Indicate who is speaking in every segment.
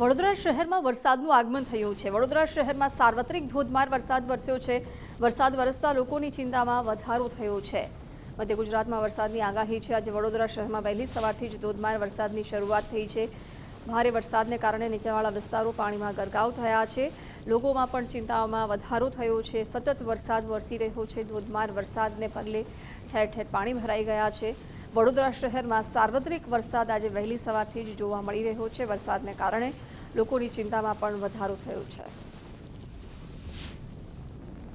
Speaker 1: વડોદરા શહેરમાં વરસાદનું આગમન થયું છે. વડોદરા શહેરમાં સાર્વત્રિક ધોધમાર વરસાદ વરસ્યો છે. વરસાદ વરસતા લોકોની ચિંતામાં વધારો થયો છે. મધ્ય ગુજરાતમાં વરસાદની આગાહી છે. આજે વડોદરા શહેરમાં વહેલી સવારથી જ ધોધમાર વરસાદની શરૂઆત થઈ છે. ભારે વરસાદને કારણે નીચાણવાળા વિસ્તારો પાણીમાં ગરકાવ થયા છે. લોકોમાં પણ ચિંતાઓમાં વધારો થયો છે. સતત વરસાદ વરસી રહ્યો છે. ધોધમાર વરસાદને પગલે ઠેર ઠેર પાણી ભરાઈ ગયા છે. વડોદરા શહેરમાં સાર્વત્રિક વરસાદ આજે વહેલી સવારથી જ જોવા મળી રહ્યો છે. વરસાદને કારણે લોકોની ચિંતામાં પણ વધારો થયો છે.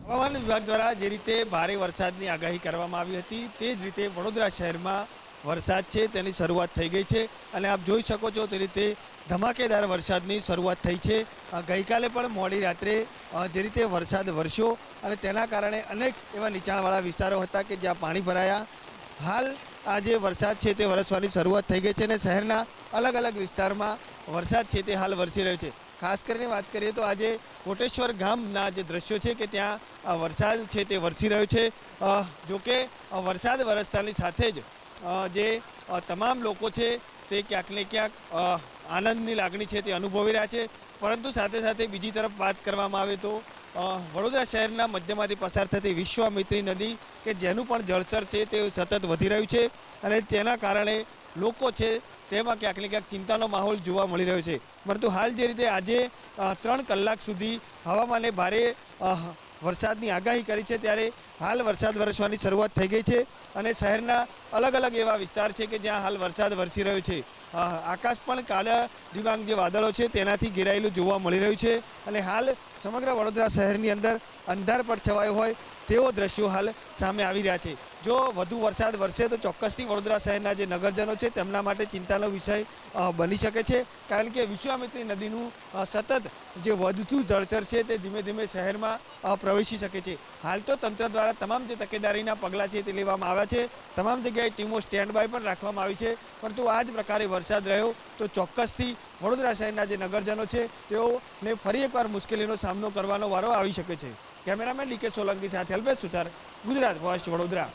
Speaker 2: હવામાન વિભાગ દ્વારા જે રીતે ભારે વરસાદની આગાહી કરવામાં આવી હતી, તે જ રીતે વડોદરા શહેરમાં વરસાદ છે, તેની શરૂઆત થઈ ગઈ છે અને આપ જોઈ શકો છો તે રીતે ધમાકેદાર વરસાદની શરૂઆત થઈ છે. ગઈકાલે પણ મોડી રાત્રે જે રીતે વરસાદ વરસ્યો અને તેના કારણે અનેક એવા નીચાણવાળા વિસ્તારો હતા કે જ્યાં પાણી ભરાયા. હાલ આ જે વરસાદ છે તે વરસવાની શરૂઆત થઈ ગઈ છે અને શહેરના અલગ અલગ વિસ્તારમાં વરસાદ છે તે હાલ વરસી રહ્યો છે. ખાસ કરીને વાત કરીએ તો આજે કોટેશ્વર ગામના જે દ્રશ્યો છે કે ત્યાં વરસાદ છે તે વરસી રહ્યો છે. અ, જો કે અ, વરસાદ વરસતાની સાથે જ જે તમામ લોકો છે તે ક્યાંક ને ક્યાંક આનંદની લાગણી છે તે અનુભવી રહ્યા છે. પરંતુ સાથે સાથે બીજી તરફ વાત કરવામાં આવે તો વડોદરા શહેરના મધ્યમાંથી પસાર થતી વિશ્વામિત્રી નદી કે જેનું પણ જળસ્તર છે તે સતત વધી રહ્યું છે અને તેના કારણે લોકો છે તેમાં ક્યાંક ને ક્યાંક ચિંતાનો માહોલ જોવા મળી રહ્યો છે. પરંતુ હાલ જે રીતે આજે ત્રણ કલાક સુધી હવામાને ભારે વરસાદની આગાહી કરી છે, ત્યારે હાલ વરસાદ વરસવાની શરૂઆત થઈ ગઈ છે અને શહેરના અલગ અલગ એવા વિસ્તાર છે કે જ્યાં હાલ વરસાદ વરસી રહ્યો છે. આકાશ પણ કાળા દિવાંગ જે વાદળો છે તેનાથી ઘેરાયેલું જોવા મળી રહ્યું છે અને હાલ સમગ્ર વડોદરા શહેરની અંદર અંધાર પર છવાયો હોય તેવો દ્રશ્યો હાલ સામે આવી રહ્યા છે. જો વધુ વરસાદ વરસે તો ચોક્કસથી વડોદરા શહેરના જે નગરજનો છે તેમના માટે ચિંતાનો વિષય બની શકે છે. કારણ કે વિશ્વામિત્રી નદીનું સતત જે વધતું જળચર છે તે ધીમે ધીમે શહેરમાં પ્રવેશી શકે છે. હાલ તો તંત્ર દ્વારા તમામ જે તકેદારીના પગલાં છે તે લેવામાં આવ્યા છે. તમામ જગ્યાએ ટીમો સ્ટેન્ડ બાય પણ રાખવામાં આવી છે. પરંતુ આ જ પ્રકારે વરસાદ રહ્યો તો ચોક્કસથી વડોદરા શહેરના જે નગરજનો છે, તેઓને ફરી એકવાર મુશ્કેલીનો સામનો કરવાનો વારો આવી શકે છે. કેમેરામેન ડીકે સોલંકી સાથે અલ્પેશ સુથાર, ગુજરાત વોઇસ વડોદરા.